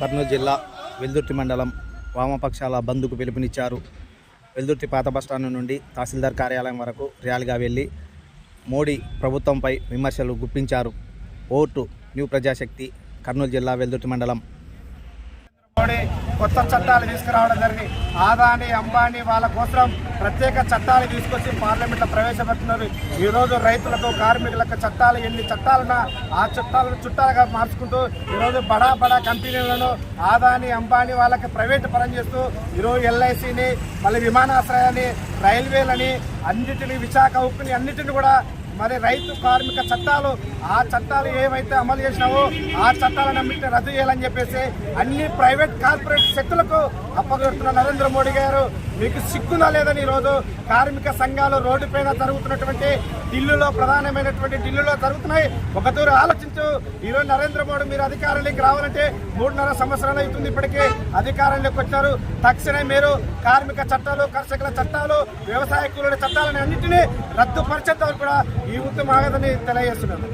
కర్నూలు జిల్లా వెల్దుర్తి మండలం వామపక్షాల బంద్కు పిలుపునిచ్చారు. వెల్దుర్తి పాత బస్టాండ్ నుండి తహసీల్దార్ కార్యాలయం వరకు ర్యాలీగా వెళ్ళి మోడీ ప్రభుత్వంపై విమర్శలు గుప్పించారు. ఓటు న్యూ ప్రజాశక్తి కర్నూలు జిల్లా వెల్దుర్తి మండలం తీసుకొని కొత్త చట్టాలు తీసుకురావడం జరిగింది. ఆదాని అంబానీ వాళ్ళ కోసం ప్రత్యేక చట్టాలు తీసుకొచ్చి పార్లమెంట్లో ప్రవేశపెడుతున్నారు ఈ రోజు రైతులకు కార్మికులకు చట్టాలు ఎన్ని చట్టాలున్నా ఆ చట్టాలను చుట్టాలుగా మార్చుకుంటూ ఈరోజు బడా బడా కంపెనీలను ఆదాని అంబానీ వాళ్ళకి ప్రైవేట్ పరం చేస్తూ ఈరోజు ఎల్ఐసిని మళ్ళీ విమానాశ్రయాన్ని రైల్వేలని అన్నిటిని విశాఖ ఉక్కుని అన్నిటిని కూడా మరి రైతు కార్మిక చట్టాలు ఆ చట్టాలు ఏవైతే అమలు చేసినావో ఆ చట్టాలను అన్నింటినీ రద్దు చేయాలని చెప్పేసి అన్ని ప్రైవేట్ కార్పొరేట్ శక్తులకు అప్పగొడుతున్న నరేంద్ర మోడీ గారు. మీకు సిగ్గునా లేదని ఈరోజు కార్మిక సంఘాలు రోడ్డు పైన జరుగుతున్నటువంటి ఢిల్లీలో ప్రధానమైనటువంటి ఢిల్లీలో జరుగుతున్నాయి. ఒకతూరు ఆలోచించు. ఈరోజు నరేంద్ర మోడీ మీరు అధికారంలోకి రావాలంటే మూడున్నర సంవత్సరాలు అవుతుంది ఇప్పటికే అధికారంలోకి వచ్చారు. తక్షణమే మీరు కార్మిక చట్టాలు కర్షకుల చట్టాలు వ్యవసాయ కూలీల చట్టాలను అన్నింటినీ రద్దుపరిచేంత కూడా ఈ ఉద్యమం ఆగదని తెలియజేస్తున్నారు.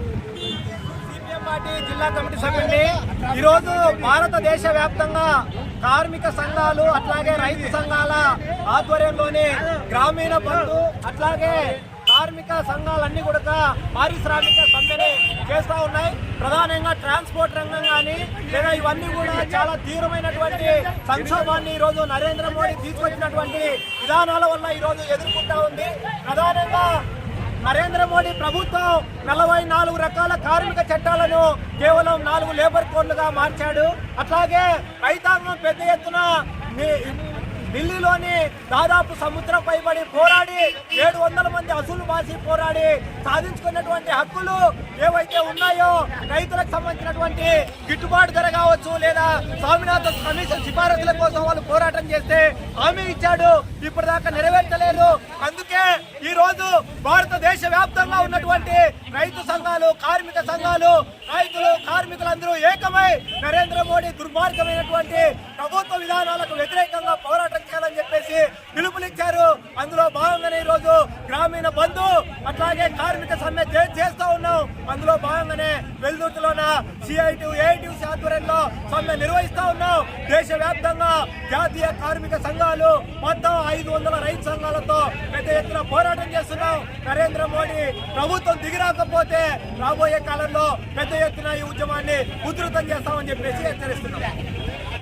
పార్టీ జిల్లా కమిటీ సభ్యుల్ని ఈరోజు భారతదేశ వ్యాప్తంగా కార్మిక సంఘాలు అట్లాగే రైతు సంఘాల ఆధ్వర్యంలోని గ్రామీణ బంధు అట్లాగే కార్మిక సంఘాలన్నీ కూడా పారిశ్రామిక సమ్మెని చేస్తూ ఉన్నాయి. ప్రధానంగా ట్రాన్స్పోర్ట్ రంగం కానీ లేదా ఇవన్నీ కూడా చాలా తీవ్రమైనటువంటి సంక్షోభాన్ని ఈరోజు నరేంద్ర మోడీ తీసుకొచ్చినటువంటి విధానాల వల్ల ఈరోజు ఎదుర్కొంటా ఉంది. ప్రధానంగా నరేంద్ర మోడీ ప్రభుత్వం నలభై నాలుగు రకాల కార్మిక చట్టాలను కేవలం నాలుగు లేబర్ కోడ్లుగా మార్చాడు. అట్లాగే రైతాంగం పెద్ద ఎత్తున ఢిల్లీలోని దాదాపు సముద్రం పైబడి పోరాడి ఏడు వందల మంది అసూలు బాసి పోరాడి సాధించుకున్నటువంటి హక్కులు ఏవైతే ఉన్నాయో రైతులకు సంబంధించినటువంటి గిట్టుబాటు ధర కావచ్చు లేదా స్వామినాథన్ కమిషన్ సిఫారసుల కోసం వాళ్ళు పోరాటం చేస్తే హామీ ఇచ్చాడు. ఇప్పటిదాకా నెరవేర్చలేదు. అందుకే ఈ రోజు భారతదేశ వ్యాప్తంగా ఉన్నటువంటి రైతు సంఘాలు కార్మిక సంఘాలు రైతులు కార్మికులందరూ ఏకమై నరేంద్ర మోడీ దుర్మార్గమైనటువంటి ప్రభుత్వ విధానాలకు వ్యతిరేకంగా పోరాటం చేయాలని చెప్పేసి పిలుపునిచ్చారు. అందులో భాగంగానే ఈ రోజు గ్రామీణ బంధు అట్లాగే కార్మిక సమ్మె చేస్తూ ఉన్నాం. అందులో భాగంగానే వెల్దుర్తిలోన సిఐటి ఏఐటిసి ఆధ్వర్యంలో సమ్మె నిర్వహిస్తూ ఉన్నాం. దేశవ్యాప్తంగా జాతీయ కార్మిక సంఘాలు మొత్తం ఐదు వందల రైతు సంఘాలతో ఎత్తున పోరాటం చేస్తున్నాం. నరేంద్ర మోడీ ప్రభుత్వం దిగిరాకపోతే రాబోయే కాలంలో పెద్ద ఎత్తున ఈ ఉద్యమాన్ని ఉధృతం చేస్తామని చెప్పేసి హెచ్చరిస్తున్నాం.